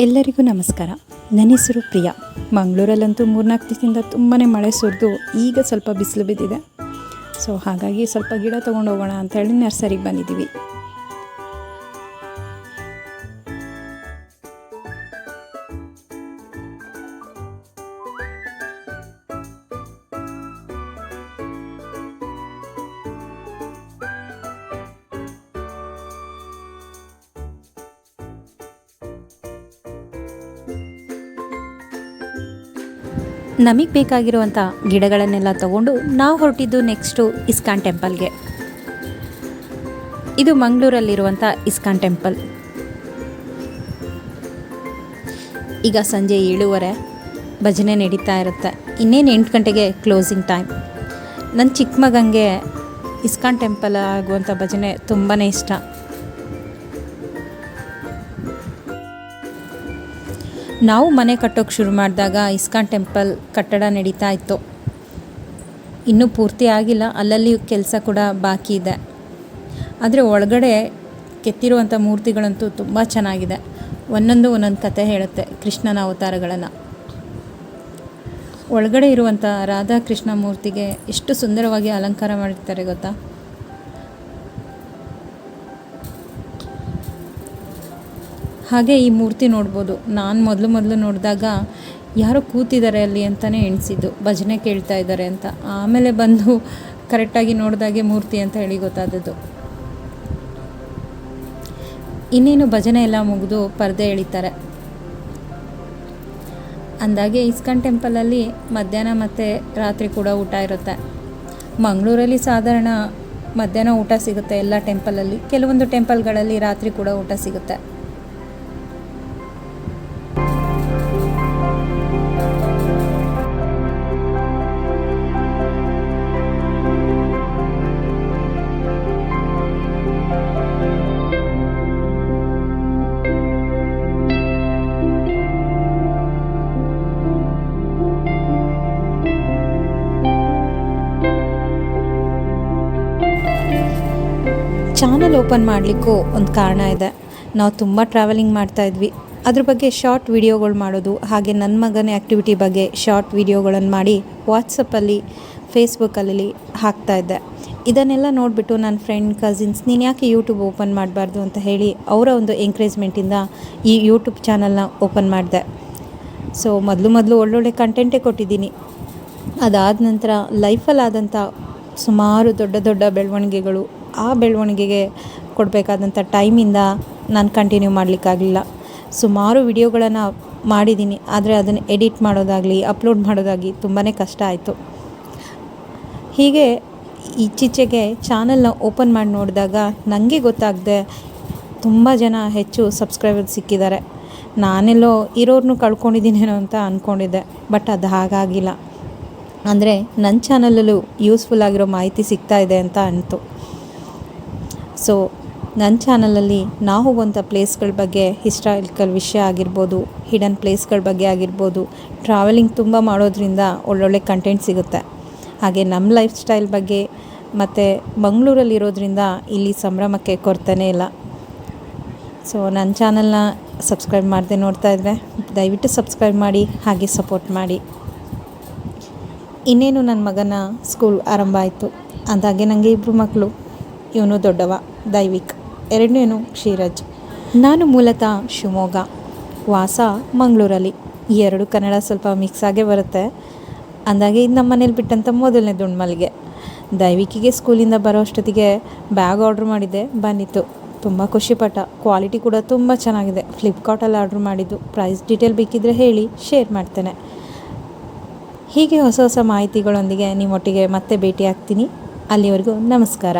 ಎಲ್ಲರಿಗೂ ನಮಸ್ಕಾರ. ನನ್ನ ಹೆಸರು ಪ್ರಿಯಾ. ಮಂಗಳೂರಲ್ಲಂತೂ ಮೂರ್ನಾಲ್ಕು ದಿವಸದಿಂದ ತುಂಬಾ ಮಳೆ ಸುರಿದು ಈಗ ಸ್ವಲ್ಪ ಬಿಸಿಲು ಬಿದ್ದಿದೆ. ಸೊ ಹಾಗಾಗಿ ಸ್ವಲ್ಪ ಗಿಡ ತೊಗೊಂಡು ಹೋಗೋಣ ಅಂತ ಹೇಳಿ ನರ್ಸರಿಗೆ ಬಂದಿದ್ದೀವಿ. ನಮಗೆ ಬೇಕಾಗಿರುವಂಥ ಗಿಡಗಳನ್ನೆಲ್ಲ ತಗೊಂಡು ನಾವು ಹೊರಟಿದ್ದು ನೆಕ್ಸ್ಟು ಇಸ್ಕಾನ್ ಟೆಂಪಲ್ಗೆ ಇದು ಮಂಗಳೂರಲ್ಲಿರುವಂಥ ಇಸ್ಕಾನ್ ಟೆಂಪಲ್ ಈಗ ಸಂಜೆ ಏಳುವರೆ, ಭಜನೆ ನಡೀತಾ ಇರುತ್ತೆ. ಇನ್ನೇನು ಎಂಟು ಗಂಟೆಗೆ ಕ್ಲೋಸಿಂಗ್ ಟೈಮ್ ನನ್ನ ಚಿಕ್ಕ ಮಗಂಗೆ ಇಸ್ಕಾನ್ ಟೆಂಪಲ್ ಆಗುವಂಥ ಭಜನೆ ತುಂಬಾ ಇಷ್ಟ. ನಾವು ಮನೆ ಕಟ್ಟೋಕೆ ಶುರು ಮಾಡಿದಾಗ ಇಸ್ಕಾನ್ ಟೆಂಪಲ್ ಕಟ್ಟಡ ನಡೀತಾ ಇತ್ತು. ಇನ್ನೂ ಪೂರ್ತಿ ಆಗಿಲ್ಲ, ಅಲ್ಲಲ್ಲಿ ಕೆಲಸ ಕೂಡ ಬಾಕಿ ಇದೆ. ಆದರೆ ಒಳಗಡೆ ಕೆತ್ತಿರುವಂಥ ಮೂರ್ತಿಗಳಂತೂ ತುಂಬ ಚೆನ್ನಾಗಿದೆ. ಒಂದೊಂದು ಒಂದೊಂದು ಕತೆ ಹೇಳುತ್ತೆ ಕೃಷ್ಣನ ಅವತಾರಗಳನ್ನು. ಒಳಗಡೆ ಇರುವಂಥ ರಾಧಾಕೃಷ್ಣ ಮೂರ್ತಿಗೆ ಎಷ್ಟು ಸುಂದರವಾಗಿ ಅಲಂಕಾರ ಮಾಡಿರ್ತಾರೆ ಗೊತ್ತಾ? ಹಾಗೆ ಈ ಮೂರ್ತಿ ನೋಡ್ಬೋದು. ನಾನು ಮೊದಲು ಮೊದಲು ನೋಡಿದಾಗ ಯಾರೋ ಕೂತಿದ್ದಾರೆ ಅಲ್ಲಿ ಅಂತಲೇ ಎಣಿಸಿದ್ದು. ಭಜನೆ ಕೇಳ್ತಾ ಇದ್ದಾರೆ ಅಂತ. ಆಮೇಲೆ ಬಂದು ಕರೆಕ್ಟಾಗಿ ನೋಡಿದಾಗೆ ಮೂರ್ತಿ ಅಂತ ಹೇಳಿ ಗೊತ್ತಾದದ್ದು. ಇನ್ನೇನು ಭಜನೆ ಎಲ್ಲ ಮುಗಿದು ಪರದೆ ಎಳಿತಾರೆ. ಅಂದಾಗೆ ಇಸ್ಕಾನ್ ಟೆಂಪಲಲ್ಲಿ ಮಧ್ಯಾಹ್ನ ಮತ್ತು ರಾತ್ರಿ ಕೂಡ ಊಟ ಇರುತ್ತೆ. ಮಂಗಳೂರಲ್ಲಿ ಸಾಧಾರಣ ಮಧ್ಯಾಹ್ನ ಊಟ ಸಿಗುತ್ತೆ ಎಲ್ಲ ಟೆಂಪಲಲ್ಲಿ ಕೆಲವೊಂದು ಟೆಂಪಲ್ಗಳಲ್ಲಿ ರಾತ್ರಿ ಕೂಡ ಊಟ ಸಿಗುತ್ತೆ. ಚಾನಲ್ ಓಪನ್ ಮಾಡಲಿಕ್ಕೂ ಒಂದು ಕಾರಣ ಇದೆ. ನಾವು ತುಂಬ ಟ್ರಾವೆಲಿಂಗ್ ಮಾಡ್ತಾ ಇದ್ವಿ. ಅದ್ರ ಬಗ್ಗೆ ಶಾರ್ಟ್ ವಿಡಿಯೋಗಳು ಮಾಡೋದು, ಹಾಗೆ ನನ್ನ ಮಗನ ಆ್ಯಕ್ಟಿವಿಟಿ ಬಗ್ಗೆ ಶಾರ್ಟ್ ವಿಡಿಯೋಗಳನ್ನು ಮಾಡಿ ವಾಟ್ಸಪ್ಪಲ್ಲಿ ಫೇಸ್ಬುಕ್ಕಲ್ಲಿ ಹಾಕ್ತಾ ಇದ್ದೆ. ಇದನ್ನೆಲ್ಲ ನೋಡಿಬಿಟ್ಟು ನನ್ನ ಫ್ರೆಂಡ್ ಕಸಿನ್ಸ್ ನೀನು ಯಾಕೆ ಯೂಟ್ಯೂಬ್ ಓಪನ್ ಮಾಡಬಾರ್ದು ಅಂತ ಹೇಳಿ ಅವರ ಒಂದು ಎಂಕರೇಜ್ಮೆಂಟಿಂದ ಈ ಯೂಟ್ಯೂಬ್ ಚಾನಲ್ನ ಓಪನ್ ಮಾಡಿದೆ. ಸೊ ಮೊದಲು ಮೊದಲು ಒಳ್ಳೊಳ್ಳೆ ಕಂಟೆಂಟೇ ಕೊಟ್ಟಿದ್ದೀನಿ. ಅದಾದ ನಂತರ ಲೈಫಲ್ಲಾದಂಥ ಸುಮಾರು ದೊಡ್ಡ ದೊಡ್ಡ ಬೆಳವಣಿಗೆಗಳು ಆ ಬೆಳವಣಿಗೆಗೆ ಕೊಡಬೇಕಾದಂಥ ಟೈಮಿಂದ ನಾನು ಕಂಟಿನ್ಯೂ ಮಾಡಲಿಕ್ಕಾಗಲಿಲ್ಲ. ಸುಮಾರು ವಿಡಿಯೋಗಳನ್ನು ಮಾಡಿದ್ದೀನಿ, ಆದರೆ ಅದನ್ನು ಎಡಿಟ್ ಮಾಡೋದಾಗಲಿ, ಅಪ್ಲೋಡ್ ಮಾಡೋದಾಗಲಿ ತುಂಬಾ ಕಷ್ಟ ಆಯಿತು. ಹೀಗೆ ಇತ್ತೀಚೆಗೆ ಚಾನಲ್ನ ಓಪನ್ ಮಾಡಿ ನೋಡಿದಾಗ ನನಗೆ ಗೊತ್ತಾಗದೆ ತುಂಬ ಜನ ಹೆಚ್ಚು ಸಬ್ಸ್ಕ್ರೈಬರ್ ಸಿಕ್ಕಿದ್ದಾರೆ. ನಾನೆಲ್ಲೋ ಇರೋರನ್ನು ಕಳ್ಕೊಂಡಿದ್ದೀನೇನೋ ಅಂತ ಅಂದ್ಕೊಂಡಿದ್ದೆ ಬಟ್ ಅದು ಹಾಗಾಗಿಲ್ಲ. ಅಂದರೆ ನನ್ನ ಚಾನಲಲ್ಲೂ ಯೂಸ್ಫುಲ್ ಆಗಿರೋ ಮಾಹಿತಿ ಸಿಗ್ತಾ ಇದೆ ಅಂತ ಅನಿತು. ಸೊ ನನ್ನ ಚಾನಲಲ್ಲಿ ನಾವು ಹೋಗುವಂಥ ಪ್ಲೇಸ್ಗಳ ಬಗ್ಗೆ ಹಿಸ್ಟಾರಿಕಲ್ ವಿಷಯ ಆಗಿರ್ಬೋದು ಹಿಡನ್ ಪ್ಲೇಸ್ಗಳ ಬಗ್ಗೆ ಆಗಿರ್ಬೋದು ಟ್ರಾವೆಲಿಂಗ್ ತುಂಬ ಮಾಡೋದ್ರಿಂದ ಒಳ್ಳೊಳ್ಳೆ ಕಂಟೆಂಟ್ ಸಿಗುತ್ತೆ. ಹಾಗೆ ನಮ್ಮ ಲೈಫ್ ಸ್ಟೈಲ್ ಬಗ್ಗೆ ಮತ್ತು ಮಂಗಳೂರಲ್ಲಿರೋದ್ರಿಂದ ಇಲ್ಲಿ ಸಂಭ್ರಮಕ್ಕೆ ಕೊರತೆನೇ ಇಲ್ಲ. ಸೊ ನನ್ನ ಚಾನಲ್ನ ಸಬ್ಸ್ಕ್ರೈಬ್ ಮಾಡದೆ ನೋಡ್ತಾ ಇದ್ದರೆ ದಯವಿಟ್ಟು ಸಬ್ಸ್ಕ್ರೈಬ್ ಮಾಡಿ, ಹಾಗೆ ಸಪೋರ್ಟ್ ಮಾಡಿ. ಇನ್ನೇನು ನನ್ನ ಮಗನ ಸ್ಕೂಲ್ ಆರಂಭ ಆಯಿತು. ಅಂದಾಗೆ ನನಗೆ ಇಬ್ಬರು ಮಕ್ಕಳು ಇವನು ದೊಡ್ಡವ, ದೈವಿಕ್. ಎರಡನೇನು ಕ್ಷೀರಜ್. ನಾನು ಮೂಲತಃ ಶಿವಮೊಗ್ಗ, ವಾಸ ಮಂಗಳೂರಲ್ಲಿ. ಈ ಎರಡು ಕನ್ನಡ ಸ್ವಲ್ಪ ಮಿಕ್ಸ್ ಆಗೇ ಬರುತ್ತೆ. ಅಂದಾಗೆ ಇದು ನಮ್ಮ ಮನೇಲಿ ಬಿಟ್ಟಂಥ ಮೊದಲನೇ ದುಂಡ್ಮಲ್ಗೆ ದೈವಿಕಿಗೆ ಸ್ಕೂಲಿಂದ ಬರೋ ಅಷ್ಟೊತ್ತಿಗೆ ಬ್ಯಾಗ್ ಆರ್ಡ್ರ್ ಮಾಡಿದ್ದೆ, ಬಂದಿತ್ತು. ತುಂಬ ಖುಷಿಪಟ್ಟ. ಕ್ವಾಲಿಟಿ ಕೂಡ ತುಂಬ ಚೆನ್ನಾಗಿದೆ. ಫ್ಲಿಪ್ಕಾರ್ಟಲ್ಲಿ ಆರ್ಡ್ರ್ ಮಾಡಿದ್ದು. ಪ್ರೈಸ್ ಡೀಟೇಲ್ ಬೇಕಿದ್ದರೆ ಹೇಳಿ, ಶೇರ್ ಮಾಡ್ತೇನೆ. ಹೀಗೆ ಹೊಸ ಹೊಸ ಮಾಹಿತಿಗಳೊಂದಿಗೆ ನಿಮ್ಮೊಟ್ಟಿಗೆ ಮತ್ತೆ ಭೇಟಿ ಆಗ್ತೀನಿ ಅಲ್ಲಿವರೆಗೂ ನಮಸ್ಕಾರ.